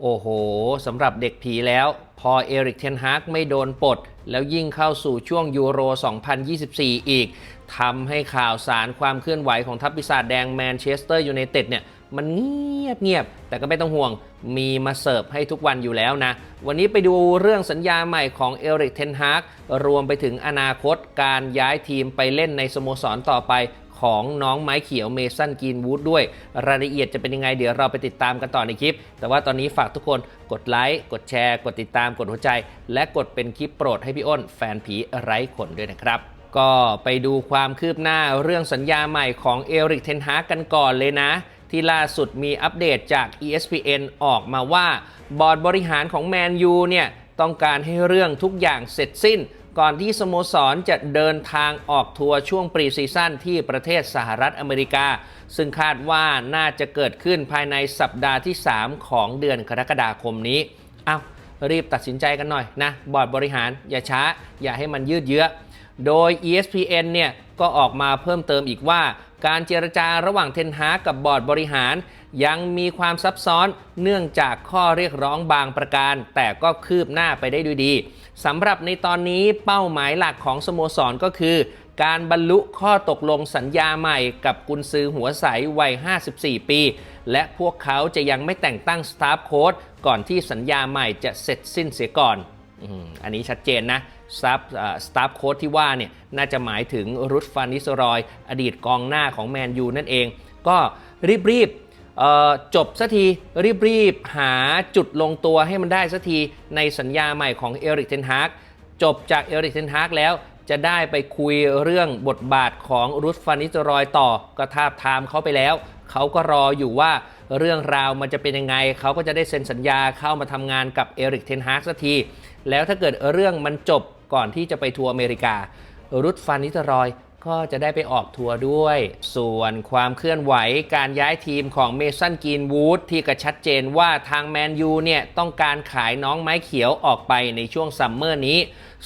โอ้โหสำหรับเด็กผีแล้ว พอเอริกเทนฮากไม่โดนปลด แล้วยิ่งเข้าสู่ช่วงยูโร 2024 อีกทำให้ข่าวสารความเคลื่อนไหวของทัพปีศาจแดงแมนเชสเตอร์ยูไนเต็ดเนี่ยมันเงียบเงียบ แต่ก็ไม่ต้องห่วงมีมาเสิร์ฟให้ทุกวันอยู่แล้วนะ วันนี้ไปดูเรื่องสัญญาใหม่ของเอริกเทนฮากรวมไปถึงอนาคตการย้ายทีมไปเล่นในสโมสรต่อไป ของน้องไม้เขียวเมสันกรีนวูดด้วย รายละเอียดจะเป็นยังไงเดี๋ยวเราไปติดตามกันต่อในคลิป แต่ว่าตอนนี้ฝากทุกคนกดไลค์กดแชร์ กดติดตามกดหัวใจ และกดเป็นคลิปโปรดให้พี่อ้น แฟนผีไร้ขนด้วยนะครับก็ไปดูความคืบหน้าเรื่องสัญญาใหม่ของเอริกเทนฮากันก่อนเลยนะ ที่ล่าสุดมีอัปเดตจาก ESPN ออกมาว่า บอร์ดบริหารของแมนยูเนี่ยต้องการให้เรื่องทุกอย่างเสร็จสิ้น ก่อนที่สโมสรจะเดินทางออกทัวร์ช่วงปรีซีซั่นที่ประเทศสหรัฐอเมริกา ซึ่งคาดว่าน่าจะเกิดขึ้นภายในสัปดาห์ที่ 3 ของเดือนกรกฎาคมนี้เอารีบตัดสินใจกันหน่อยนะ บอร์ดบริหารอย่าช้า อย่าให้มันยืดเยื้อ โดย ESPN เนี่ยก็ออกมาเพิ่มเติมอีกว่า การเจรจาระหว่างเทนฮากับบอร์ดบริหาร ยังมีความซับซ้อนเนื่องจากข้อเรียกร้องบางประการ แต่ก็คืบหน้าไปได้ด้วยดี สำหรับในตอนนี้เป้าหมายหลักของสโมสรก็คือ การบรรลุข้อตกลงสัญญาใหม่กับกุนซือหัวใสวัย 54 ปี และพวกเขาจะยังไม่แต่งตั้งสตาฟโค้ดก่อนที่สัญญาใหม่จะเสร็จสิ้นเสียก่อนอันนี้ชัดเจนนะสตาฟสตาฟโค้ดที่ว่าเนี่ยน่าจะหมายถึงรุดฟานิสรอย อดีตกองหน้าของแมนยูนั่นเอง ก็รีบๆ จบสักทีรีบๆ หาจุดลงตัวให้มันได้สักทีในสัญญาใหม่ของเอริกเทนฮากจบจากเอริกเทนฮากแล้วจะได้ไปคุยเรื่องบทบาทของรุดฟานิสรอยต่อก็ทาบทามเขาไปแล้ว เขาก็รออยู่ว่าเรื่องราวมันจะเป็นยังไง เขาก็จะได้เซ็นสัญญาเข้ามาทำงานกับเอริกเทนฮากสักที แล้วถ้าเกิดเรื่องมันจบก่อนที่จะไปทัวร์อเมริกา รุดฟานิสรอย ก็จะได้ไปออกทัวร์ด้วย ส่วนความเคลื่อนไหวการย้ายทีมของเมสันกีนวูดที่ก็ชัดเจนว่าทางแมนยูเนี่ยต้องการขายน้องไม้เขียวออกไปในช่วงซัมเมอร์นี้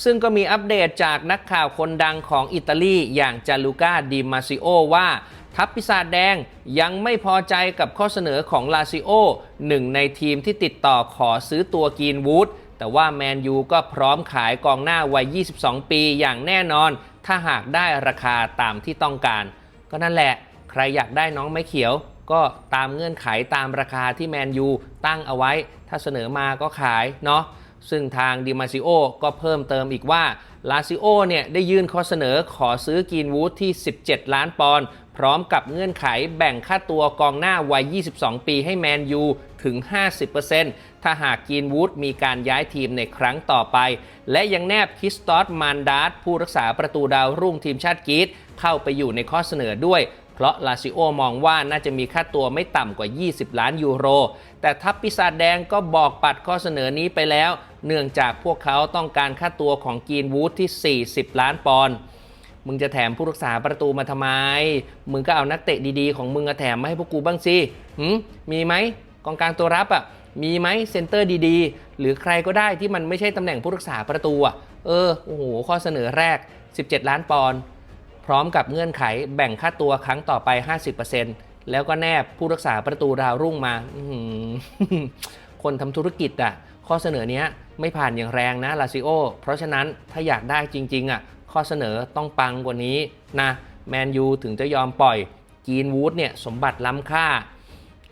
ซึ่งก็มีอัปเดตจากนักข่าวคนดังของอิตาลีอย่างจาลูก้าดิมาซิโอว่าทัพปีศาจแดงยังไม่พอใจกับข้อเสนอของลาซิโอหนึ่งในทีมที่ติดต่อขอซื้อตัวกีนวูด แต่ว่าแมนยูก็พร้อมขายกองหน้าวัย 22 ปีอย่างแน่นอน ถ้าหากได้ราคาตามที่ต้องการ ก็นั่นแหละ ใครอยากได้น้องไม้เขียว ก็ตามเงื่อนไขตามราคาที่แมนยูตั้งเอาไว้ ถ้าเสนอมาก็ขายเนาะซึ่งทางดิมาซิโอก็เพิ่มเติมอีกว่าลาซิโอเนี่ยได้ยื่นข้อเสนอขอซื้อกีนวูดที่ 17 ล้านปอนด์พร้อมกับเงื่อนไขแบ่งค่าตัวกองหน้าวัย 22 ปีให้แมนยู ถึง 50%ถ้าหากกีนวูดมีการย้ายทีมในครั้งต่อไป และยังแนบคิสตอสมานดาร์ผู้รักษาประตูดาวรุ่งทีมชาติกรีซเข้าไปอยู่ในข้อเสนอด้วยเพราะลาซิโอมองว่าน่าจะมีค่าตัวไม่ต่ำกว่า 20 ล้านยูโร แต่ทัพปีศาจแดงก็บอกปัดข้อเสนอนี้ไปแล้ว เนื่องจากพวกเขาต้องการค่าตัวของกีนวูดที่ 40 ล้านปอนด์ มึงจะแถมผู้รักษาประตูมาทำไม มึงก็เอานักเตะดีๆ ของมึงมาแถมมาให้พวกกูบ้างสิหืมมีไหม กองกลางตัวรับอะมีไหมเซนเตอร์ดีๆ หรือใครก็ได้ที่มันไม่ใช่ตำแหน่งผู้รักษาประตูอะเออโอ้โหข้อเสนอแรก 17 ล้านปอนด์พร้อมกับเงื่อนไขแบ่งค่าตัวครั้งต่อไป 50%แล้วก็แนบผู้รักษาประตูดาวรุ่งมาคนทำธุรกิจอะข้อเสนอเนี้ยไม่ผ่านอย่างแรงนะลาซิโอเพราะฉะนั้นถ้าอยากได้จริงๆอะข้อเสนอต้องปังกว่านี้นะแมนยูถึงจะยอมปล่อยกีนวูดเนี่ยสมบัติล้ำค่า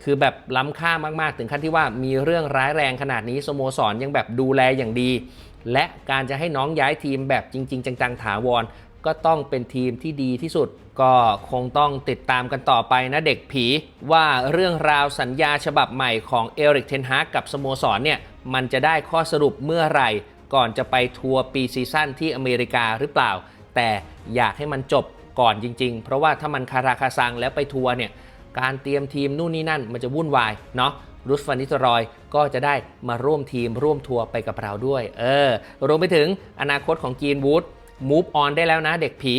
คือแบบล้ำค่ามากๆ ถึงขั้นที่ว่ามีเรื่องร้ายแรงขนาดนี้สโมสรยังแบบดูแลอย่างดี และการจะให้น้องย้ายทีมแบบจริง ๆ จังๆถาวร ก็ต้องเป็นทีมที่ดีที่สุด ก็คงต้องติดตามกันต่อไปนะเด็กผี ว่าเรื่องราวสัญญาฉบับใหม่ของเอริกเทนฮากกับสโมสรเนี่ยมันจะได้ข้อสรุปเมื่อไหร่ ก่อนจะไปทัวร์ปีซีซั่นที่อเมริกาหรือเปล่า แต่อยากให้มันจบก่อนจริง ๆ เพราะว่าถ้ามันคาราคาซังแล้วไปทัวร์เนี่ย การเตรียมทีมนู่นนี่นั่นมันจะวุ่นวายเนาะรุสฟานิสรอยก็จะได้มาร่วมทีมร่วมทัวร์ไปกับเราด้วย เออ รวมไปถึงอนาคตของกีนวูดมูฟออนได้แล้วนะเด็กผี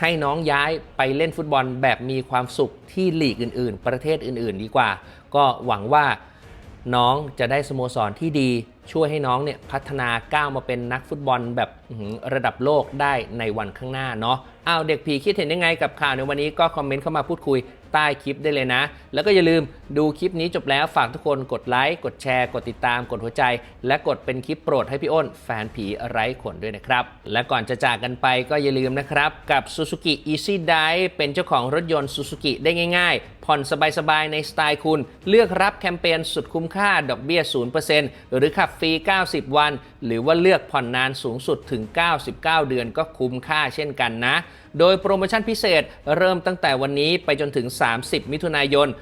ให้น้องย้ายไปเล่นฟุตบอลแบบมีความสุขที่ลีกอื่น ๆ ประเทศอื่น ๆ ดีกว่า ก็หวังว่าน้องจะได้สโมสรที่ดี ช่วยให้น้องเนี่ยพัฒนาก้าวมาเป็นนักฟุตบอลแบบระดับโลกได้ในวันข้างหน้าเนาะอ้าวเด็กผีคิดเห็นยังไงกับข่าวในวันนี้ก็คอมเมนต์เข้ามาพูดคุย ใต้คลิปได้เลยนะ แล้วก็อย่าลืมดูคลิปนี้จบแล้วฝากทุกคนกดไลค์กดแชร์ กดติดตาม กดหัวใจ และกดเป็นคลิปโปรดให้พี่อ้น แฟนผีไร้ขนด้วยนะครับ และก่อนจะจากกันไปก็อย่าลืมนะครับ กับ Suzuki Easy Dive เป็นเจ้าของรถยนต์ Suzuki ได้ง่าย ๆผ่อนสบายๆ ในสไตล์คุณ เลือกรับแคมเปญสุดคุ้มค่าดอกเบี้ย 0%หรือขับฟรี 90 วัน หรือว่าเลือกผ่อนนานสูงสุดถึง 99 เดือนก็คุ้มค่าเช่นกันนะ โดยโปรโมชั่นพิเศษเริ่มตั้งแต่วันนี้ไปจนถึง 30 มิถุนายน 2567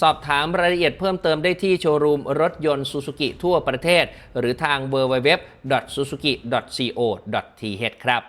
สอบถามรายละเอียดเพิ่มเติมได้ที่โชว์รูมรถยนต์ Suzuki ทั่วประเทศ หรือทาง www.suzuki.co.th ครับ